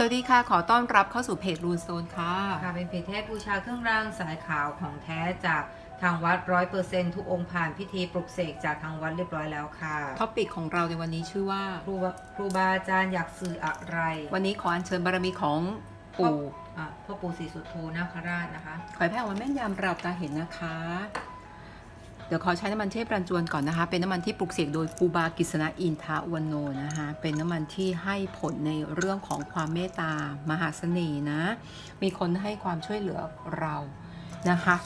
สวัสดีค่ะ ขอต้อนรับเข้าสู่เพจรูนโซนค่ะ ค่ะเป็นเพจเทพบูชาเครื่องรางสายขาวของแท้จากทางวัดร้อยเปอร์เซ็นทุกองค์ผ่านพิธีปลุกเสกจากทางวัดเรียบร้อยแล้วค่ะท็อปิกของเราในวันนี้ชื่อว่าครูบาครูบาอาจารย์อยากสื่ออะไร วันนี้ขออัญเชิญบารมีของปู่อะพ่อปู่ศรีสุโธนาคราชนะคะ ขอให้แพ่วันแม่นยำเราตาเห็นนะคะ เดี๋ยวขอใช้น้ำมันเทพรันจวนก่อนนะคะ เป็นน้ำมันที่ปลุกเสกโดยคูบากิษณะอินทาวันโนนะคะ เป็นน้ำมันที่ให้ผลในเรื่องของความเมตตามหาเสน่ห์นะ มีคนให้ความช่วยเหลือเรานะคะ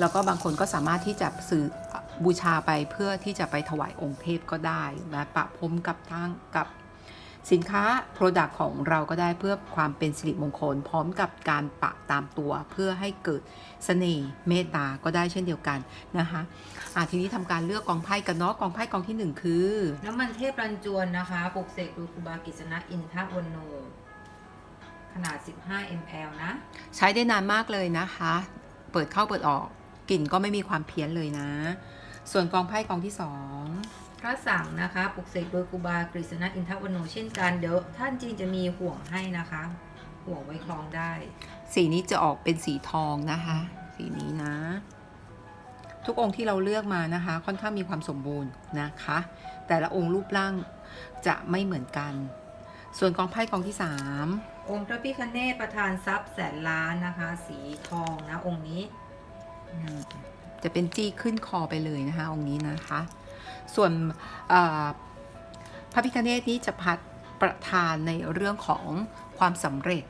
แล้วก็บางคนก็สามารถที่จะสื่อบูชาไปเพื่อที่จะไปถวายองค์เทพก็ได้นะปะพรมกับทางกับ สินค้า Product ของเราก็ได้เพื่อความเป็นสิริมงคล พร้อมกับการปะตามตัวเพื่อให้เกิดเสน่ห์เมตตาก็ได้เช่นเดียวกันนะคะอะทีนี้ทำการเลือกกองไพ่กันเนาะกองไพ่กองที่หนึ่งคือ น้ำมันเทพรันจวนนะคะปลุกเสกโดยครูบากิษณะอินทะวันโนขนาด 15 ml นะ ใช้ได้นานมากเลยนะคะ เปิดเข้าเปิดออกกลิ่นก็ไม่มีความเพี้ยนเลยนะ ส่วนกองไพ่กองที่สอง พระสั่งนะคะปลุกเสกโดยครูบากฤษณะอินทวันโนเช่นกันเดี๋ยวท่านจริงจะมีห่วงให้นะคะ ห่วงไว้คล้องได้ สีนี้จะออกเป็นสีทองนะคะ สีนี้นะ ทุกองค์ที่เราเลือกมานะคะ ค่อนข้างมีความสมบูรณ์นะคะ แต่ละองค์รูปร่างจะไม่เหมือนกัน ส่วนกองไพ่กองที่สามองค์พระพิคเนศประธานทรัพย์แสนล้านนะคะ สีทองนะองค์นี้ จะเป็นจี้ขึ้นคอไปเลยนะคะ องค์นี้นะคะ ส่วนพระพิคเนตนี้จะพัดประทานในเรื่องของความสำเร็จ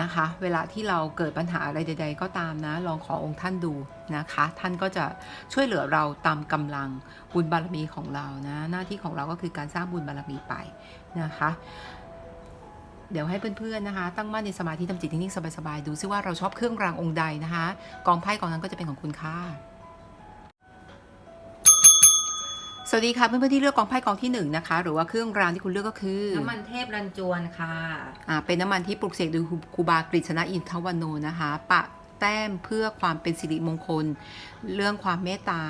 นะคะ เวลาที่เราเกิดปัญหาอะไรใด ๆ ก็ตามนะ ลองขอองค์ท่านดูนะคะ ท่านก็จะช่วยเหลือเราตามกำลังบุญบารมีของเรานะ หน้าที่ของเราก็คือการสร้างบุญบารมีไปนะคะ เดี๋ยวให้เพื่อนๆนะคะ ตั้งมั่นในสมาธิทำจิตนิ่งๆสบายๆ ดูซิว่าเราชอบเครื่องรางองค์ใดนะคะ กองไพ่กองนั้นก็จะเป็นของคุณค่ะ สวัสดีค่ะเพื่อนๆที่เลือกกองไพ่กองที่หนึ่งนะคะ หรือว่าเครื่องรางที่คุณเลือกก็คือน้ำมันเทพรันจวนค่ะอ่าเป็นน้ำมันที่ปลุกเสกโดยครูบากฤษณะอินทวันโนนะคะ ปะแต้มเพื่อความเป็นสิริมงคล เรื่องความเมตตา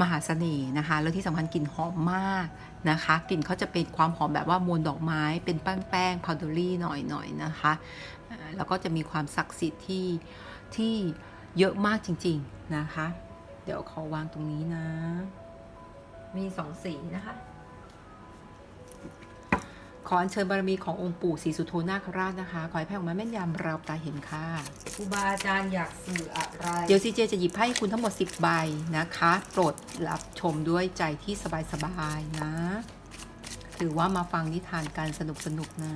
มหาเสน่ห์นะคะ แล้วที่สำคัญกลิ่นหอมมากนะคะกลิ่นเขาจะเป็นความหอมแบบว่ามวลดอกไม้เป็นแป้งแป้งพาวเดอรี่หน่อยๆนะคะอ่าแล้วก็จะมีความศักดิ์สิทธิ์ที่ที่เยอะมากจริง ๆนะคะ เดี๋ยวขอวางตรงนี้นะ มีสองสีนะคะ ขออัญเชิญบารมีขององค์ปู่ศรีสุโธนาคราชนะคะ ขอให้แพ่ของมาแม่นยำเราตาเห็นค่ะครูบาอาจารย์อยากสื่ออะไร เดี๋ยวซีเจจะหยิบให้คุณทั้งหมด 10 ใบนะคะ โปรดรับชมด้วยใจที่สบายๆนะ ถือว่ามาฟังนิทานการสนุกๆนะ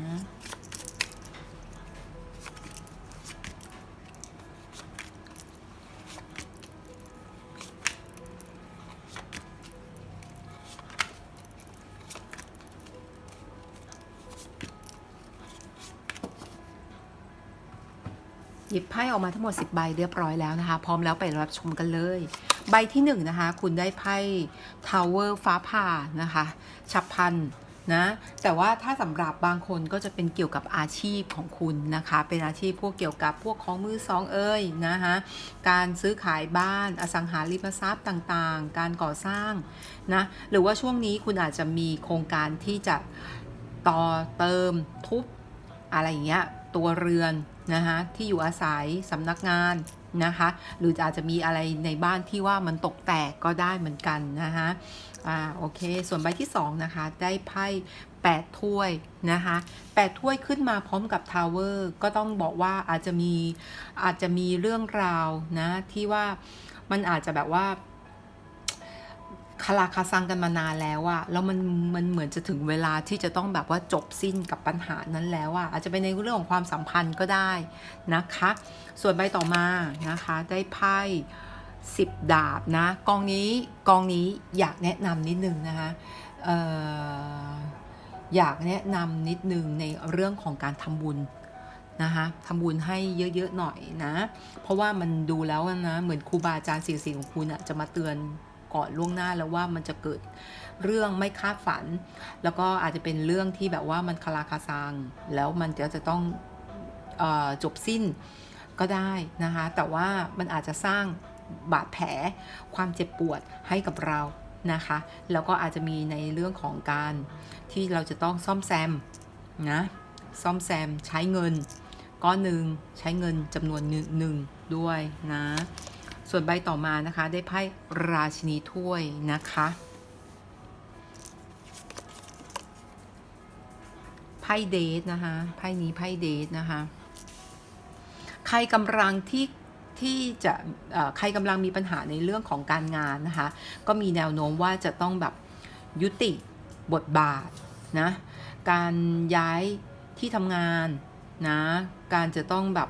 หยิบไพ่ออกมาทั้งหมด 10 ใบเรียบร้อยแล้วนะคะ พร้อมแล้วไปรับชมกันเลย ใบที่1นงนะคะ คุณได้ไพ่ Tower ฟ้าผ่านะคะ ฉับพลันนะแต่ว่าถ้าสำหรับบางคนก็จะเป็นเกี่ยวกับอาชีพของคุณนะคะ เป็นอาชีพพวกเกี่ยวกับพวกของมือสองเอ้ยนะคะการซื้อขายบ้านอสังหาริมทรัพย์ต่างๆ การก่อสร้างนะหรือว่าช่วงนี้คุณอาจจะมีโครงการที่จะต่อเติมทุบอะไรอย่างเงี้ยตัวเรือน นะคะที่อยู่อาศัยสำนักงานนะคะหรืออาจจะมีอะไรในบ้านที่ว่ามันตกแตกก็ได้เหมือนกันนะคะอ่าโอเค ส่วนใบที่2นะคะได้ไพ่8ถ้วยนะคะ8ถ้วยขึ้นมาพร้อมกับทาวเวอร์ก็ต้องบอกว่าอาจจะมีอาจจะมีเรื่องราวนะที่ว่ามันอาจจะแบบว่า คาราคาซังกันมานานแล้วอะแล้วมันมันเหมือนจะถึงเวลาที่จะต้องแบบว่าจบสิ้นกับปัญหานั้นแล้วอะอาจจะเป็นในเรื่องของความสัมพันธ์ก็ได้นะคะ ส่วนใบต่อมานะคะได้ไพ่สิบดาบนะกองนี้กองนี้อยากแนะนำนิดนึงนะคะอออยากแนะนำนิดนึงในเรื่องของการทำบุญนะคะทำบุญให้เยอะๆหน่อยนะ เพราะว่ามันดูแล้วนะเหมือนครูบาอาจารย์สิ่งสิ่งของคุณอะจะมาเตือน ก่อนล่วงหน้าแล้วว่ามันจะเกิดเรื่องไม่คาดฝัน แล้วก็อาจจะเป็นเรื่องที่แบบว่ามันคาราคาซัง แล้วมันจะจะต้องออจบสิ้นก็ได้นะคะ แต่ว่ามันอาจจะสร้างบาดแผลความเจ็บปวดให้กับเรานะคะ แล้วก็อาจจะมีในเรื่องของการที่เราจะต้องซ่อมแซมนะซ่อมแซมใช้เงินก้อนหนึ่งใช้เงินจำนวนหนึ่งด้วยนะ ส่วนใบต่อมานะคะได้ไพ่ราชินีถ้วยนะคะไพ่เดทนะคะไพ่นี้ไพ่เดทนะคะใครกำลังที่ที่จะใครกำลังมีปัญหาในเรื่องของการงานนะคะ ก็มีแนวโน้มว่าจะต้องแบบยุติบทบาทนะ การย้ายที่ทำงานนะ การจะต้องแบบ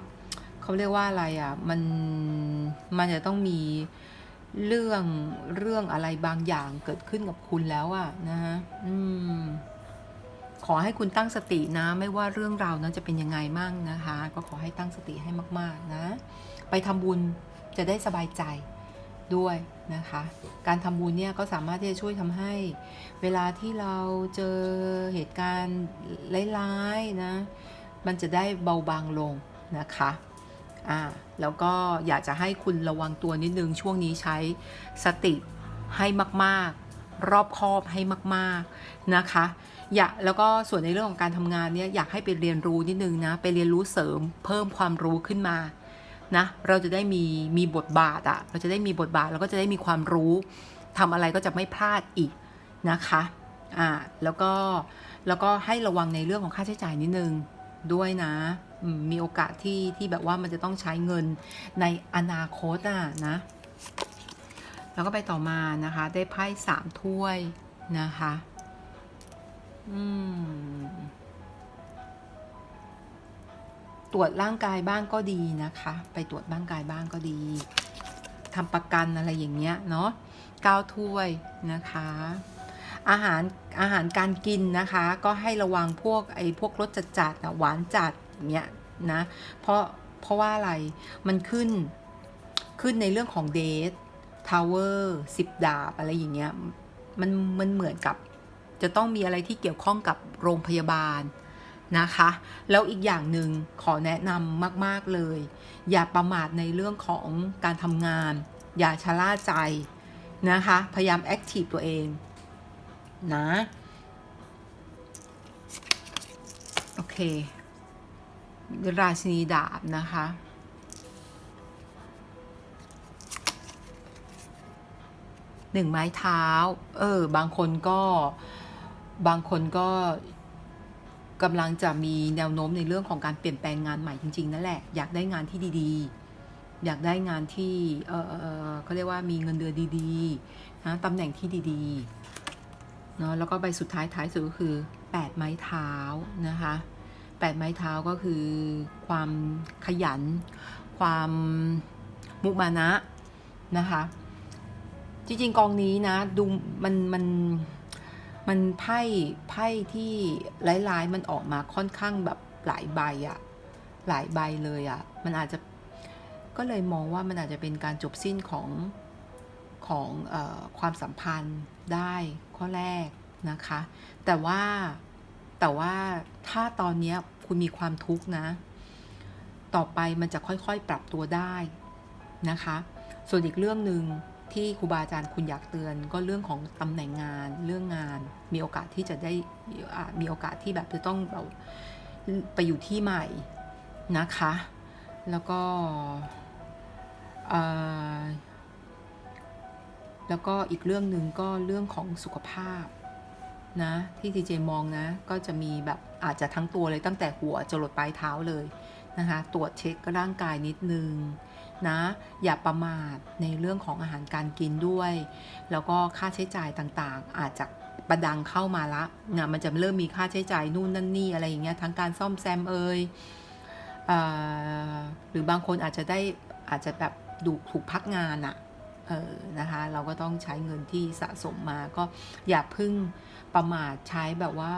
เขาเรียกว่าอะไรอะ่ะ มัน มันจะต้องมีเรื่องเรื่องอะไรบางอย่างเกิดขึ้นกับคุณแล้วอะ่ะนะฮะอืม ขอให้คุณตั้งสตินะ ไม่ว่าเรื่องราวนั้นจะเป็นยังไงมั่งนะคะ ก็ขอให้ตั้งสติให้มาก ๆ นะ ไปทำบุญจะได้สบายใจด้วยนะคะ การทำบุญเนี่ยก็สามารถที่จะช่วยทำให้ เวลาที่เราเจอเหตุการณ์ร้ายๆนะ มันจะได้เบาบางลงนะคะ อ่าแล้วก็อยากจะให้คุณระวังตัวนิดนึงช่วงนี้ใช้สติให้มาก ๆ รอบคอบให้มาก ๆ นะคะอยากแล้วก็ส่วนในเรื่องของการทำงานเนี่ยอยากให้ไปเรียนรู้นิดนึงนะไปเรียนรู้เสริมเพิ่มความรู้ขึ้นมานะเราจะได้มีมีบทบาทอะเราจะได้มีบทบาทแล้วก็จะได้มีความรู้ทำอะไรก็จะไม่พลาดอีกนะคะอ่าแล้วก็แล้วก็ให้ระวังในเรื่องของค่าใช้จ่ายนิดนึง ด้วยนะมมีโอกาสที่ที่แบบว่ามันจะต้องใช้เงินในอนาคตอะนะ แล้วก็ไปต่อมานะคะ ได้ไพ่สามถ้วยนะคะอืมตรวจร่างกายบ้างก็ดีนะคะ ไปตรวจร่างกายบ้างก็ดีทำประกันอะไรอย่างเงี้ยเนาะเก้าถ้วยนะคะ อาหารอาหารการกินนะคะ ก็ให้ระวังพวกไอ้พวกรสจัดจัดๆอะหวานจัดอย่างเงี้ยนะเพราะเพราะว่าอะไรมันขึ้นขึ้นในเรื่องของเดททาวเวอร์สิบดาบอะไรอย่างเงี้ยมันมันเหมือนกับจะต้องมีอะไรที่เกี่ยวข้องกับโรงพยาบาลนะคะ แล้วอีกอย่างหนึ่งขอแนะนำมาก ๆ เลย อย่าประมาทในเรื่องของการทำงาน อย่าชะล่าใจนะคะ พยายามแอคทีฟตัวเอง นะ โอเค ราชินีดาบนะคะ หนึ่งไม้เท้า เออ บางคนก็ บางคนก็กำลังจะมีแนวโน้มในเรื่องของการเปลี่ยนแปลงงานใหม่จริง ๆ นั่นแหละ อยากได้งานที่ดีๆ อยากได้งานที่ เออเออเขาเรียกว่ามีเงินเดือนดีๆ นะตำแหน่งที่ดี ๆ เนาะแล้วก็ใบสุดท้ายท้ายสุดก็คือ 8 ไม้เท้านะคะ8ไม้เท้าก็คือความขยัน ความมุมานะนะคะ จริงๆกองนี้นะดูมันมันมันไพ่ไพ่ที่ร้ายๆมันออกมาค่อนข้างแบบหลายใบอะหลายใบเลยอะมันอาจจะก็เลยมองว่ามันอาจจะเป็นการจบสิ้นของของอความสัมพันธ์ได้ ข้อแรกนะคะ แต่ว่าแต่ว่าถ้าตอนนี้คุณมีความทุกข์นะ ต่อไปมันจะค่อยๆปรับตัวได้นะคะ ส่วนอีกเรื่องหนึ่งที่ครูบาอาจารย์คุณอยากเตือน ก็เรื่องของตำแหน่งงานเรื่องงาน มีโอกาสที่จะได้อ่ามีโอกาสที่แบบจะต้องแบบไปอยู่ที่ใหม่นะคะ แล้วก็อ่อ แล้วก็อีกเรื่องหนึ่งก็เรื่องของสุขภาพนะที่ทีเจมองนะก็จะมีแบบอาจจะทั้งตัวเลยตั้งแต่หัวจรดปลายเท้าเลยนะคะตรวจเช็คร่างกายนิดนึงนะอย่าประมาทในเรื่องของอาหารการกินด้วย แล้วก็ค่าใช้จ่ายต่างๆ อาจจะประดังเข้ามาละนะมันจะเริ่มมีค่าใช้จ่ายนู่นนั่นนี่อะไรอย่างเงี้ยทั้งการซ่อมแซมเอยเอหรือบางคนอาจจะได้อาจจะแบบดูถูกพักงานอะ เออนะคะเราก็ต้องใช้เงินที่สะสมมาก็อย่าพึ่งประมาทใช้แบบว่า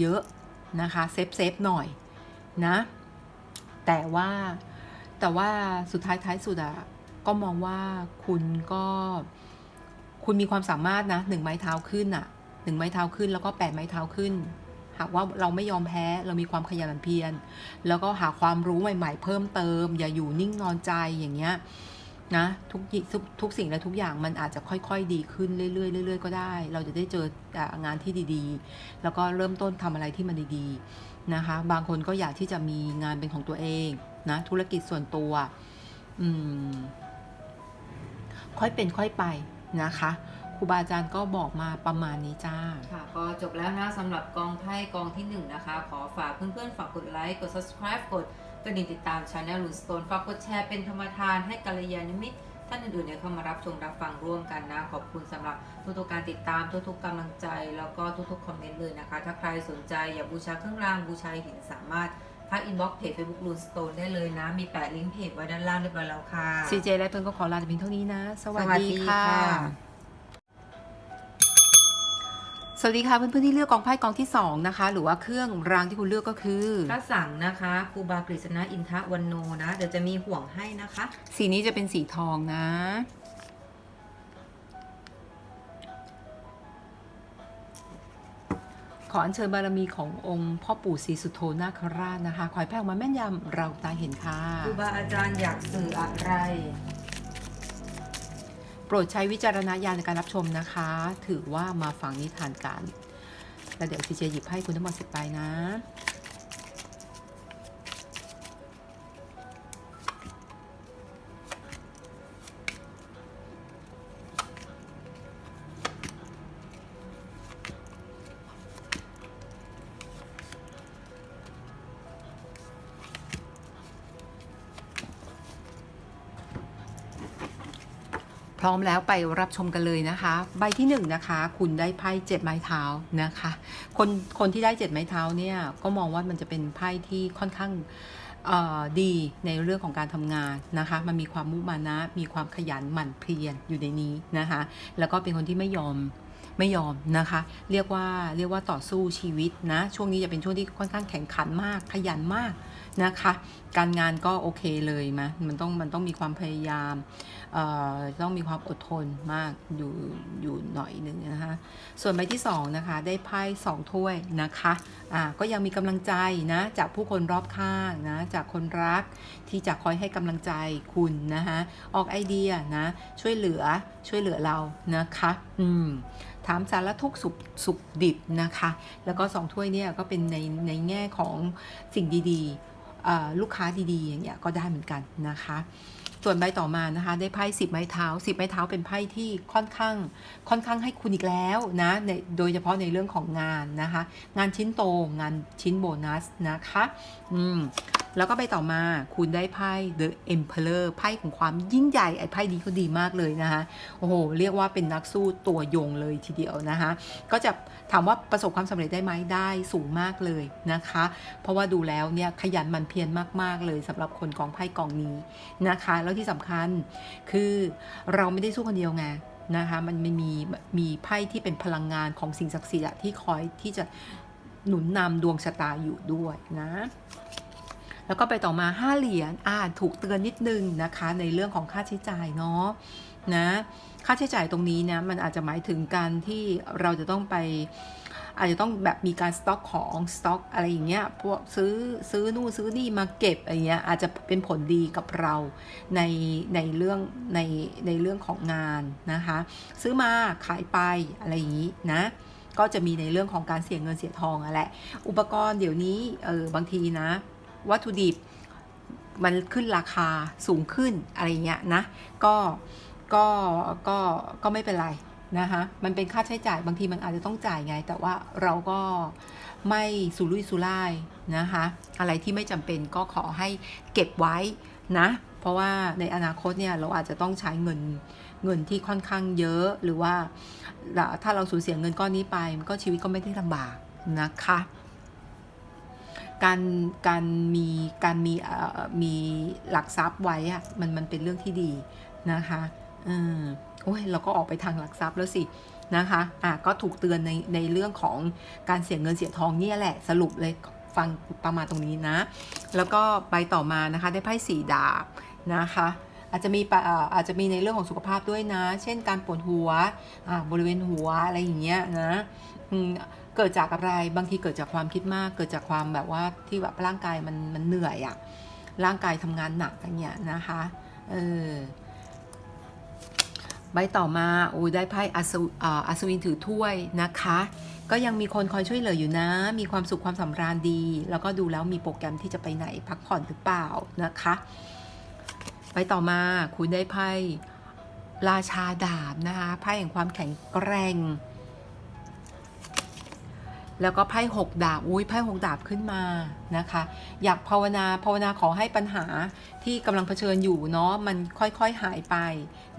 เยอะนะคะเซฟเซฟหน่อยนะ แต่ว่าแต่ว่าสุดท้ายท้ายสุดอะก็มองว่าคุณก็คุณมีความสามารถนะหนึ่งไม้เท้าขึ้นอะหนึ่งไม้เท้าขึ้นแล้วก็แปดไม้เท้าขึ้น หากว่าเราไม่ยอมแพ้เรามีความขยันหมั่นเพียรแล้วก็หาความรู้ใหม่ ๆ เพิ่มเติม อย่าอยู่นิ่งนอนใจอย่างเงี้ย นะทุกทุกทุกสิ่งและทุกอย่างมันอาจจะค่อยๆ ดีขึ้นเรื่อยๆเรื่อยๆก็ได้ เราจะได้เจองานที่ดีๆ แล้วก็เริ่มต้นทำอะไรที่มันดีๆนะคะ บางคนก็อยากที่จะมีงานเป็นของตัวเองนะธุรกิจส่วนตัวอืมค่อยเป็นค่อยไปนะคะครูบาอาจารย์ก็บอกมาประมาณนี้จ้า ค่ะ ก็จบแล้วนะสำหรับกองไพ่กองที่ 1 นะคะ ขอฝากเพื่อนๆ ฝากกดไลค์ กด subscribe กด ระดิ่งติดตามช anel ลุนสโตนฝากกดแชร์เป็นธรรมทานให้กัลยาณมิตรท่านอื่นๆเนี่ยเข้ามารับชมรับฟังร่วมกันนะ ขอบคุณสำหรับทุกๆการติดตามทุกๆกำลังใจ แล้วก็ทุกๆคอมเมนต์เลยนะคะ ถ้าใครสนใจอยากบูชาเครื่องรางบูชาหินสามารถทักอินบ็อกเพจ Facebook ลุนสโตนได้เลยนะ มีแปะลิงก์เพจไว้ด้านล่างเรียบร้อยแล้วค่ะ CJ และเพื่อนก็ขอลาแต่เพียงเท่านี้นะ สวัสสวัสดีดีค่ะค่ะ สวัสดีค่ะเพื่อนๆที่เลือกกองไพ่กองที่ 2 นะคะ หรือว่าเครื่องรางที่คุณเลือกก็คือพระสังนะคะครูบากฤษณะอินทะวันโนนะ เดี๋ยวจะมีห่วงให้นะคะ สีนี้จะเป็นสีทองนะ ขออัญเชิญบารมีขององค์พ่อปู่ศรีสุโธนาคราชนะคะขอให้แพ่ออกมาแม่นยำเราตาเห็นค่ะครูบาอาจารย์อยากสื่ออะไร โปรดใช้วิจารณญาณในการรับชมนะคะ ถือว่ามาฟังนิทานกัน แล้วเดี๋ยวซีเจหยิบให้คุณทั้งหมดสิบใบนะ ร้อมแล้วไปรับชมกันเลยนะคะ ใบที่หนึ่งนะคะ คุณได้ไพ่เจ็ดไม้เท้านะคะ คนคนที่ได้เจ็ดไม้เท้าเนี่ยก็มองว่ามันจะเป็นไพ่ที่ค่อนข้างดีในเรื่องของการทำงานนะคะ มันมีความมุมานะ มีความขยันหมั่นเพียรอยู่ในนี้นะคะ แล้วก็เป็นคนที่ไม่ยอมไม่ยอมนะคะ เรียกว่าเรียกว่าต่อสู้ชีวิตนะ ช่วงนี้จะเป็นช่วงที่ค่อนข้างแข่งขันมาก ขยันมาก นะคะ การงานก็โอเคเลยมะมันต้องมันต้องมีความพยายามเอ่อต้องมีความอดทนมากอยู่อยู่หน่อยหนึ่งนะคะส่วนใบที่2นะคะได้ไพ่สองถ้วยนะคะอ่าก็ยังมีกำลังใจนะจากผู้คนรอบข้างนะจากคนรักที่จะคอยให้กำลังใจคุณนะคะออกไอเดียนะช่วยเหลือช่วยเหลือเรานะคะอืมถามสารทุกสุขสุขดิบนะคะ แล้วก็สองถ้วยเนี่ยก็เป็นในในแง่ของสิ่งดีๆ ลูกค้าดีๆอย่างเงี้ยก็ได้เหมือนกันนะคะ ส่วนใบต่อมานะคะ ได้ไพ่สิบไม้เท้าสิบไม้เท้าเป็นไพ่ที่ค่อนข้างค่อนข้างให้คุณอีกแล้วนะในโดยเฉพาะในเรื่องของงานนะคะ งานชิ้นโตงานชิ้นโบนัสนะคะ อืม แล้วก็ใบต่อมาคุณได้ไพ่ The Emperor ไพ่ของความยิ่งใหญ่ไอ้ไพ่นี้ก็ดีมากเลยนะคะโอ้โห เรียกว่าเป็นนักสู้ตัวยงเลยทีเดียวนะคะก็จะถามว่าประสบความสำเร็จได้ไหมได้สูงมากเลยนะคะ เพราะว่าดูแล้วเนี่ยขยันมันเพียรมาก ๆ เลยสำหรับคนกองไพ่กองนี้นะคะ แล้วที่สำคัญคือเราไม่ได้สู้คนเดียวไงนะคะมันไม่มีมีไพ่ที่เป็นพลังงานของสิ่งศักดิ์สิทธิ์ที่คอยที่จะหนุนนำดวงชะตาอยู่ด้วยนะ แล้วก็ไปต่อมา 5 เหรียญอ่าถูกเตือนนิดนึงนะคะ ในเรื่องของค่าใช้จ่ายเนาะนะค่าใช้จ่ายตรงนี้นะมันอาจจะหมายถึงการที่เราจะต้องไปอาจจะต้องแบบมีการสต็อกของสต็อกอะไรอย่างเงี้ยพวกซื้อซื้อนู่นซื้อนี่มาเก็บอะไรเงี้ยอาจจะเป็นผลดีกับเราในในเรื่องในในเรื่องของงานนะคะ ซื้อมาขายไปอะไรอย่างนี้นะก็จะมีในเรื่องของการเสียเงินเสียทองอะแหละอุปกรณ์เดี๋ยวนี้เออบางทีนะ วัตถุดิบมันขึ้นราคาสูงขึ้นอะไรเงี้ยนะก็ก็ก็ก็ไม่เป็นไรนะคะมันเป็นค่าใช้จ่ายบางทีมันอาจจะต้องจ่ายไง แต่ว่าเราก็ไม่สุรุ่ยสุร่ายนะคะอะไรที่ไม่จำเป็นก็ขอให้เก็บไว้นะ เพราะว่าในอนาคตเนี่ยเราอาจจะต้องใช้เงินเงินที่ค่อนข้างเยอะหรือว่าถ้าเราสูญเสียเงินก้อนนี้ไปมันก็ชีวิตก็ไม่ได้ลำบากนะคะ การการมีการมีเอ่อมีหลักทรัพย์ไว้อะมันมันเป็นเรื่องที่ดีนะคะเออโอ้ยเราก็ออกไปทางหลักทรัพย์แล้วสินะคะอะก็ถูกเตือนในในเรื่องของการเสียเงินเสียทองเนี่ยแหละสรุปเลยฟังประมาณตรงนี้นะ แล้วก็ใบต่อมานะคะได้ไพ่สีดาบนะคะอาจจะมีปะอาอาจจะมีในเรื่องของสุขภาพด้วยนะ เช่นการปวดหัวอ่าบริเวณหัวอะไรอย่างเงี้ยนะอืม เกิดจากอะไรบางทีเกิดจากความคิดมาก เกิดจากความแบบว่าที่แบบร่างกายมันมันเหนื่อยอะร่างกายทำงานหนักอย่างเงี้ยนะคะเออใบต่อมาโอ้ได้ไพ่อัศวอ่าอัศวินถือถ้วยนะคะ ก็ยังมีคนคอยช่วยเหลืออยู่นะ มีความสุขความสำราญดี แล้วก็ดูแล้วมีโปรแกรมที่จะไปไหนพักผ่อนหรือเปล่านะคะใบต่อมาคุณได้ไพ่ราชาดาบนะคะไพ่แห่งความแข็งแกร่ง แล้วก็ไพ่หกดาบอุ้ยไพ่หกดาบขึ้นมานะคะ อยากภาวนาภาวนาขอให้ปัญหาที่กำลังเผชิญอยู่เนาะมันค่อยๆหายไป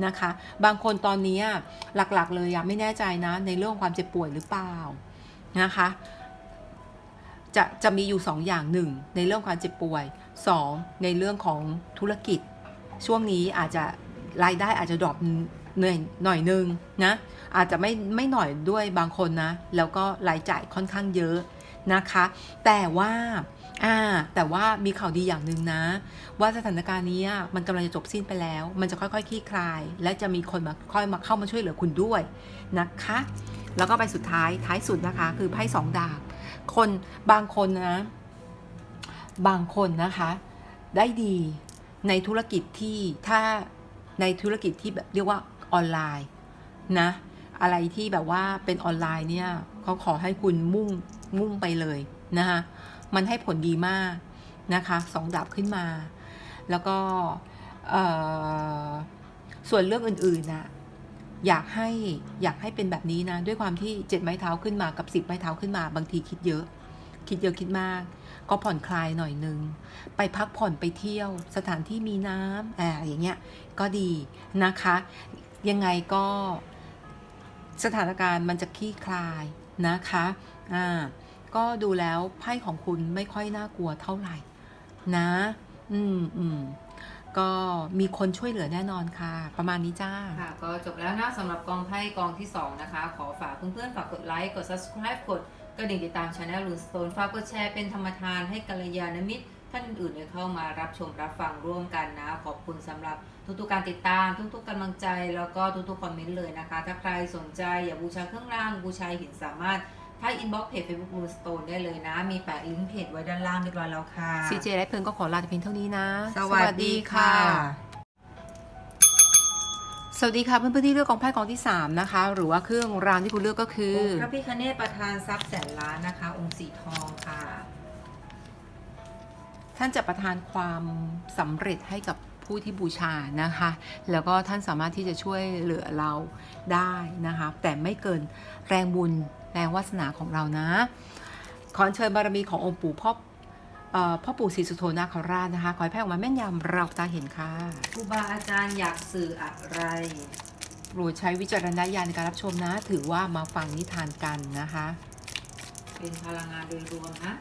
นะคะ บางคนตอนนี้หลักๆ เลยอะไม่แน่ใจนะในเรื่องความเจ็บป่วยหรือเปล่านะคะจะจะมีอยู่2ออย่างหนึ่งในเรื่องความเจ็บป่วย 2 ในเรื่องของธุรกิจ ช่วงนี้อาจจะรายได้อาจจะดรอป เหนื่อยหน่อยนึงนะอาจจะไม่ไม่หน่อยด้วยบางคนนะ แล้วก็รายจ่ายค่อนข้างเยอะนะคะ แต่ว่าอ่าแต่ว่ามีข่าวดีอย่างหนึ่งนะ ว่าสถานการณ์นี้มันกำลังจะจบสิ้นไปแล้ว มันจะค่อยๆคลี่คลาย และจะมีคนมาค่อยมาเข้ามาช่วยเหลือคุณด้วยนะคะ แล้วก็ไปสุดท้ายท้ายสุดนะคะ คือไพ่สองดาบคนบางคนนะ บางคนนะคะ ได้ดีในธุรกิจที่ถ้าในธุรกิจที่แบบเรียกว่า ออนไลน์นะ อะไรที่แบบว่าเป็นออนไลน์เนี่ยเขาขอให้คุณมุ่งมุ่งไปเลยนะคะมันให้ผลดีมากนะคะสองดาบขึ้นมา แล้วก็ส่วนเรื่องอื่นๆนะอยากให้อยากให้เป็นแบบนี้นะ ด้วยความที่เจ็ดไม้เท้าขึ้นมากับสิบไม้เท้าขึ้นมา บางทีคิดเยอะ คิดเยอะคิดมาก ก็ผ่อนคลายหน่อยนึง ไปพักผ่อนไปเที่ยว สถานที่มีน้ำอ่าอย่างเงี้ยก็ดีนะคะ ยังไงก็สถานการณ์มันจะคลี่คลายนะคะอ่าก็ดูแล้วไพ่ของคุณไม่ค่อยน่ากลัวเท่าไหร่นะ อืมอืมก็มีคนช่วยเหลือแน่นอนค่ะ ประมาณนี้จ้า ค่ะ ก็จบแล้วนะสำหรับกองไพ่กองที่ 2 นะคะ ขอฝากเพื่อนๆ ฝากกดไลค์ กด subscribe กดกระดิ่งติดตามช anel ลูนสโตนฝากกดแชร์เป็นธรรมทานให้กัลยาณมิตร ท่านอื่นๆเนี่ยเข้ามารับชมรับฟังร่วมกันนะ ขอบคุณสำหรับ ทุกๆการติดตามทุกๆกำลังใจแล้วก็ทุกๆคอมเมนต์เลยนะคะ ถ้าใครสนใจอยากบูชาเครื่องรางบูชาหินสามารถถ้าอินบ็อกเพจ Facebook Moon Stone ได้เลยนะ มีแปะลิงก์เพจไว้ด้านล่างเรียบร้อยแล้วค่ะซีเจและเพิงก็ขอลาแต่เพียงเท่านี้นะ สวัสดีค่ะ สวัสดีค่ะเพื่อนๆที่เลือกกองไพ่กองที่ 3 นะคะ หรือว่าเครื่องรางที่คุณเลือกก็คือองค์พระพิคเนตประธานทรัพย์แสนล้านนะคะ องค์สีทองค่ะ ท่านจะประทานความสำเร็จให้กับ ผู้ที่บูชานะคะ แล้วก็ท่านสามารถที่จะช่วยเหลือเราได้นะคะ แต่ไม่เกินแรงบุญแรงวาสนาของเรานะ ขอเชิญบารมีขององค์ปู่พ่อเอ่อพ่อปู่ศรีสุโธนาคราชนะคะ ขอให้แพ่ออกมาแม่นยำเราตาเห็นค่ะครูบาอาจารย์อยากสื่ออะไรโปรดใช้วิจารณญาณในการรับชมนะ ถือว่ามาฟังนิทานกันนะคะ เป็นพลังงานโดยรวมนะ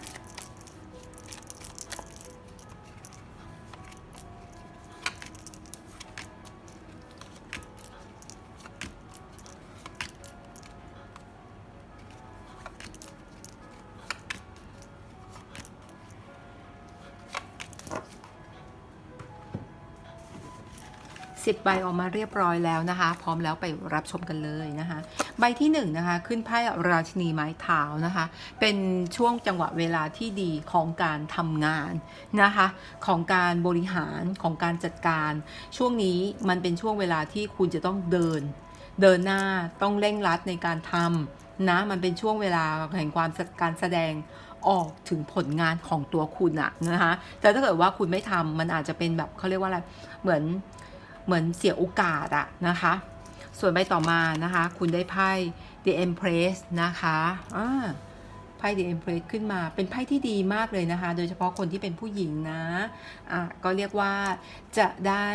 สิบใบออกมาเรียบร้อยแล้วนะคะ พร้อมแล้วไปรับชมกันเลยนะคะ ใบที่หนึ่งนะคะขึ้นไพ่ราชินีไม้เท้านะคะ เป็นช่วงจังหวะเวลาที่ดีของการทำงานนะคะ ของการบริหารของการจัดการ ช่วงนี้มันเป็นช่วงเวลาที่คุณจะต้องเดิน เดินหน้าต้องเร่งรัดในการทำนะมันเป็นช่วงเวลาแห่งความการแสดงออกถึงผลงานของตัวคุณอะนะคะ แต่ถ้าเกิดว่าคุณไม่ทำมันอาจจะเป็นแบบเขาเรียกว่าอะไร เหมือน เหมือนเสียโอกาสอะนะคะ ส่วนใบต่อมานะคะ คุณได้ไพ่ The Empress นะคะอ่าไพ่ The Empress ขึ้นมาเป็นไพ่ที่ดีมากเลยนะคะ โดยเฉพาะคนที่เป็นผู้หญิงนะอะก็เรียกว่าจะได้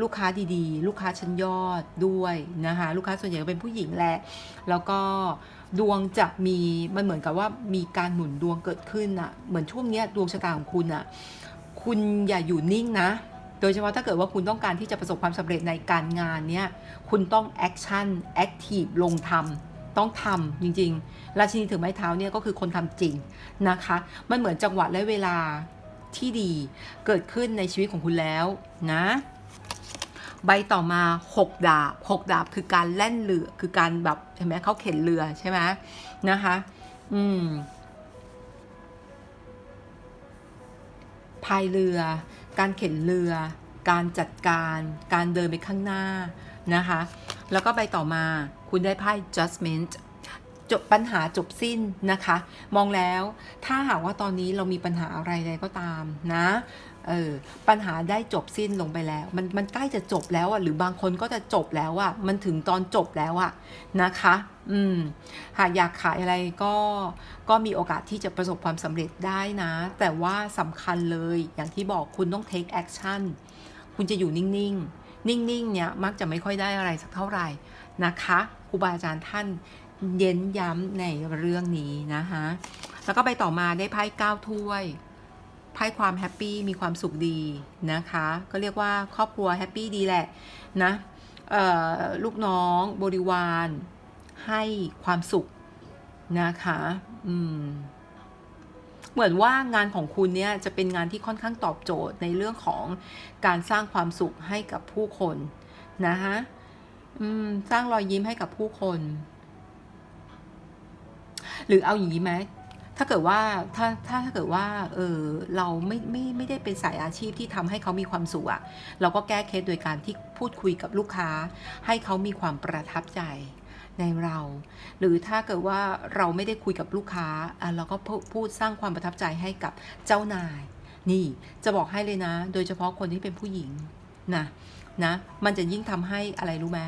ลูกค้าดีๆ ลูกค้าชั้นยอดด้วยนะคะ ลูกค้าส่วนใหญ่ก็เป็นผู้หญิงแหละ แล้วก็ดวงจะมีมันเหมือนกับว่ามีการหนุนดวงเกิดขึ้นอะเหมือนช่วงเนี้ยดวงชะตาของคุณอะคุณอย่าอยู่นิ่งนะ ยเฉพาะถ้าเกิดว่าคุณต้องการที่จะประสบความสำเร็จในการงานเนี่ยคุณต้องแอคชั่นแอคทีฟลงทำต้องทำจริงๆ ราชินีถือไม้เท้าเนี่ยก็คือคนทำจริงนะคะ มันเหมือนจังหวะและเวลาที่ดีเกิดขึ้นในชีวิตของคุณแล้วนะใบต่อมา 6 ดาบ 6 ดาบคือการแล่นเรือคือการแบบเห็นไหมเขาเข็นเรือใช่ไหมนะคะอืมพายเรือ การเข็นเรือ การจัดการ การเดินไปข้างหน้านะคะ แล้วก็ใบต่อมาคุณได้ไพ่ judgment จบปัญหาจบสิ้นนะคะ มองแล้วถ้าหากว่าตอนนี้เรามีปัญหาอะไรใดก็ตามนะ เออปัญหาได้จบสิ้นลงไปแล้ว มันมันใกล้จะจบแล้วอะหรือบางคนก็จะจบแล้วอะมันถึงตอนจบแล้วอะนะคะ อืมหากอยากขายอะไรก็ก็มีโอกาสที่จะประสบความสำเร็จได้นะ แต่ว่าสำคัญเลยอย่างที่บอกคุณต้อง take action คุณจะอยู่นิ่งๆ นิ่งๆ เนี่ยมักจะไม่ค่อยได้อะไรสักเท่าไหร่นะคะครูบาอาจารย์ท่านเย้นย้ำในเรื่องนี้นะคะแล้วก็ไปต่อมาได้ไพ่เก้าถ้วย ไพ่ความแฮปปี้มีความสุขดีนะคะ ก็เรียกว่าครอบครัวแฮปปี้ดีแหละนะลูกน้องบริวารให้ความสุขนะคะอืมเหมือนว่างานของคุณเนี่ยจะเป็นงานที่ค่อนข้างตอบโจทย์ในเรื่องของการสร้างความสุขให้กับผู้คนนะคะสร้างรอยยิ้มให้กับผู้คน หรือเอาอย่างนี้ไหม ถ้าเกิดว่าถ้าถ้าถ้าเกิดว่าเออเราไม่ไม่ไม่ได้เป็นสายอาชีพที่ทำให้เขามีความสุขอะเราก็แก้เคสโดยการที่พูดคุยกับลูกค้า ให้เขามีความประทับใจในเรา หรือถ้าเกิดว่าเราไม่ได้คุยกับลูกค้าอะเราก็พูพูดสร้างความประทับใจให้กับเจ้านาย นี่จะบอกให้เลยนะ โดยเฉพาะคนที่เป็นผู้หญิงนะนะ มันจะยิ่งทำให้อะไรรู้ไหม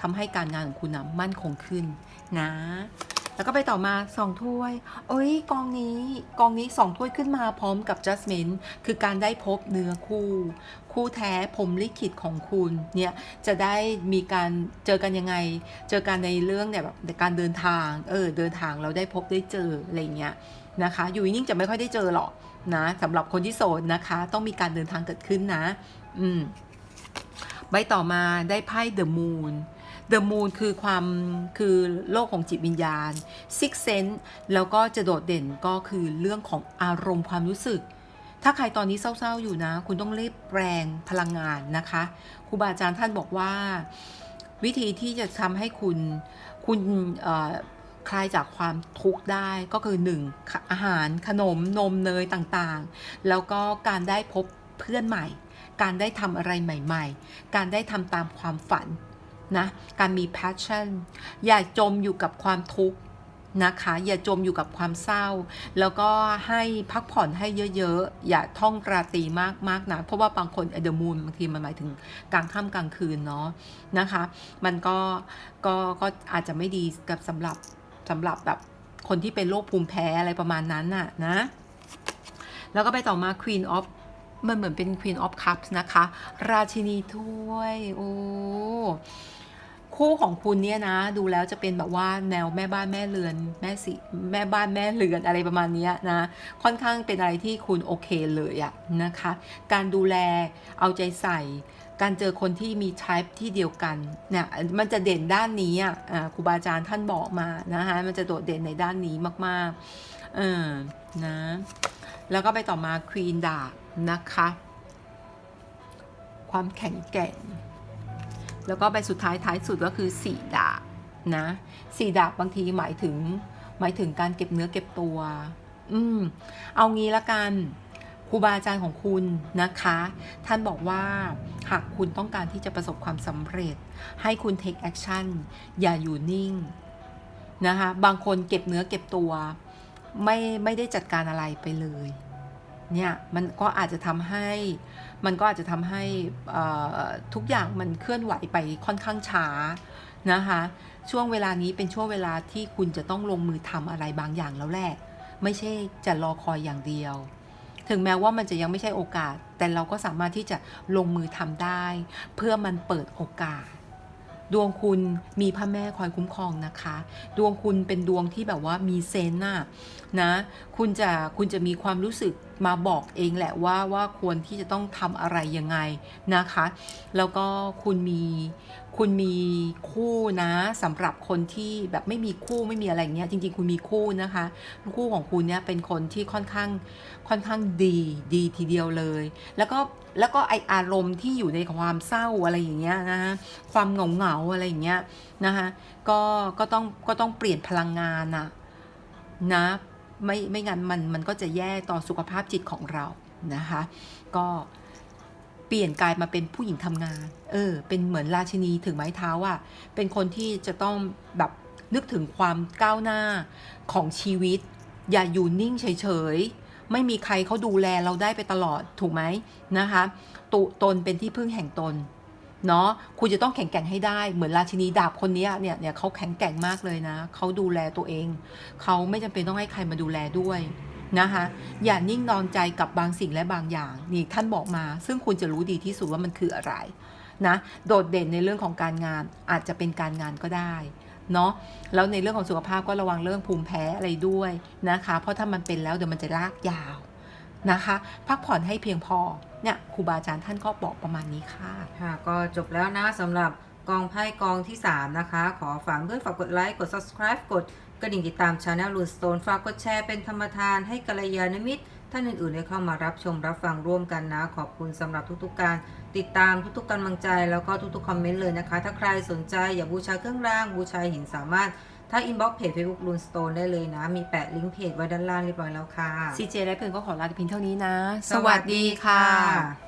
ทำให้การงานของคุณนะมั่นคงขึ้นนะ แล้วก็ไปต่อมาสองถ้วย เอ้ย กองนี้กองนี้สองถ้วยขึ้นมาพร้อมกับ Jasmine คือการได้พบเนื้อคู่ คู่แท้ผมลิขิตของคุณเนี่ยจะได้มีการเจอกันยังไง เจอกันในเรื่องเนี่ยแบบการเดินทางเออเดินทางเราได้พบได้เจออะไรเงี้ยนะคะ อยู่นิ่งจะไม่ค่อยได้เจอหรอกนะสำหรับคนที่โสดนะคะ ต้องมีการเดินทางเกิดขึ้นนะ อืมใบต่อมาได้ไพ่ The Moon The Moon คือความคือโลกของจิตวิญญาณ Six Sense แล้วก็จะโดดเด่นก็คือเรื่องของอารมณ์ความรู้สึก ถ้าใครตอนนี้เศร้าๆอยู่นะ คุณต้องรีบแปลงพลังงานนะคะครูบาอาจารย์ท่านบอกว่า วิธีที่จะทำให้คุณคุณคลายจากความทุกข์ได้ก็คือหนึ่งอาหารขนมนมเนยต่างๆ แล้วก็การได้พบเพื่อนใหม่ การได้ทำอะไรใหม่ ๆ การได้ทำตามความฝัน นะการมี passion อย่าจมอยู่กับความทุกข์นะคะอย่าจมอยู่กับความเศร้า แล้วก็ให้พักผ่อนให้เยอะๆ อย่าท่องราตรีมากมากนะ เพราะว่าบางคนเดอะมูนบางทีมันหมายถึงกลางค่ำกลางคืนเนาะนะคะ มันก็ก็ก็อาจจะไม่ดีกับสำหรับสำหรับแบบคนที่เป็นโรคภูมิแพ้อะไรประมาณนั้นน่ะนะ แล้วก็ไปต่อมา Queen of มันเหมือนเป็น Queen of Cups นะคะ ราชินีถ้วย โอ้ คู่ของคุณเนี่ยนะ ดูแล้วจะเป็นแบบว่าแนวแม่บ้านแม่เรือนแม่สิแม่บ้านแม่เรือนอะไรประมาณนี้นะ ค่อนข้างเป็นอะไรที่คุณโอเคเลยอะนะคะ การดูแลเอาใจใส่ การเจอคนที่มี type ที่เดียวกันเนี่ยมันจะเด่นด้านนี้อะอ่าครูบาอาจารย์ท่านบอกมานะคะมันจะโดดเด่นในด้านนี้มากๆเออนะแล้วก็ไปต่อมา Queen ดานะคะ ความแข็งแกร่ง แล้วก็ใบสุดท้ายท้ายสุดก็คือสี่ดาบนะสี่ดาบบางทีหมายถึงหมายถึงการเก็บเนื้อเก็บตัว อืม เอางี้ละกันครูบาอาจารย์ของคุณนะคะ ท่านบอกว่าหากคุณต้องการที่จะประสบความสำเร็จ ให้คุณ take action อย่าอยู่นิ่งนะคะ บางคนเก็บเนื้อเก็บตัว ไม่ไม่ได้จัดการอะไรไปเลย เนี่ย มันก็อาจจะทำให้ มันก็อาจจะทำให้ทุกอย่างมันเคลื่อนไหวไปค่อนข้างช้านะคะช่วงเวลานี้เป็นช่วงเวลาที่คุณจะต้องลงมือทำอะไรบางอย่างแล้วแหละไม่ใช่จะรอคอยอย่างเดียว ถึงแม้ว่ามันจะยังไม่ใช่โอกาส แต่เราก็สามารถที่จะลงมือทำได้ เพื่อมันเปิดโอกาส ดวงคุณมีพระแม่คอยคุ้มครองนะคะ ดวงคุณเป็นดวงที่แบบว่ามีเซนน่ะนะ คุณจะคุณจะมีความรู้สึกมาบอกเองแหละว่าว่าควรที่จะต้องทำอะไรยังไงนะคะ แล้วก็คุณมี คุณมีคู่นะสำหรับคนที่แบบไม่มีคู่ไม่มีอะไรเงี้ยจริง ๆ คุณมีคู่นะคะ คู่ของคุณเนี่ยเป็นคนที่ค่อนข้างค่อนข้างดีดีทีเดียวเลย แล้วก็แล้วก็ไออารมณ์ที่อยู่ในความเศร้าอะไรอย่างเงี้ยนะฮะความเหงาเหงาอะไรอย่างเงี้ยนะคะก็ก็ต้องก็ต้องเปลี่ยนพลังงานนะนะไม่ไม่งั้นมันมันก็จะแย่ต่อสุขภาพจิตของเรานะคะ ก็ เปลี่ยนกลายมาเป็นผู้หญิงทำงาน เออ เป็นเหมือนราชินีถึงไม้เท้าอะ่ะ เป็นคนที่จะต้องแบบนึกถึงความก้าวหน้าของชีวิต อย่าอยู่นิ่งเฉยๆ ไม่มีใครเขาดูแลเราได้ไปตลอดถูกไหมนะคะตุตนเป็นที่พึ่งแห่งตนเนาะคุณจะต้องแข็งแกร่งให้ได้เหมือนราชินีดาบคนนี้เนี่ยเนี่ยเขาแข็งแกร่งมากเลยนะเขาดูแลตัวเองเขาไม่จำเป็นต้องให้ใครมาดูแลด้วย นะคะอย่านิ่งนอนใจกับบางสิ่งและบางอย่าง นี่ท่านบอกมา ซึ่งคุณจะรู้ดีที่สุดว่ามันคืออะไรนะโดดเด่นในเรื่องของการงานอาจจะเป็นการงานก็ได้เนาะแล้วในเรื่องของสุขภาพก็ระวังเรื่องภูมิแพ้อะไรด้วยนะคะ เพราะถ้ามันเป็นแล้วเดี๋ยวมันจะลากยาวนะคะ พักผ่อนให้เพียงพอเนี่ยครูบาอาจารย์ท่านก็บอกประมาณนี้ค่ะค่ะ ก็จบแล้วนะสำหรับกองไพ่กองที่ 3 นะคะ ขอฝากเพื่อนฝากกดไลค์กด subscribe กด กระดิ่งติดตามช anel ลูนสโตนฝากกดแชร์เป็นธรรมทานให้กัลยาณมิตร ท่านอื่นๆได้เข้ามารับชมรับฟังร่วมกันนะ ขอบคุณสำหรับทุกๆการติดตามทุกๆกำลังใจแล้วก็ทุกๆคอมเมนต์เลยนะคะ ถ้าใครสนใจอยากบูชาเครื่องรางบูชาหินสามารถถ้าอินบ็อกเพจ Facebook ลูนสโตนได้เลยนะ มีแปะลิงก์เพจไว้ด้านล่างเรียบร้อยแล้วค่ะ CJ และเพื่อนก็ขอลาไปเพียงเท่านี้นะ สวัสดีค่ะ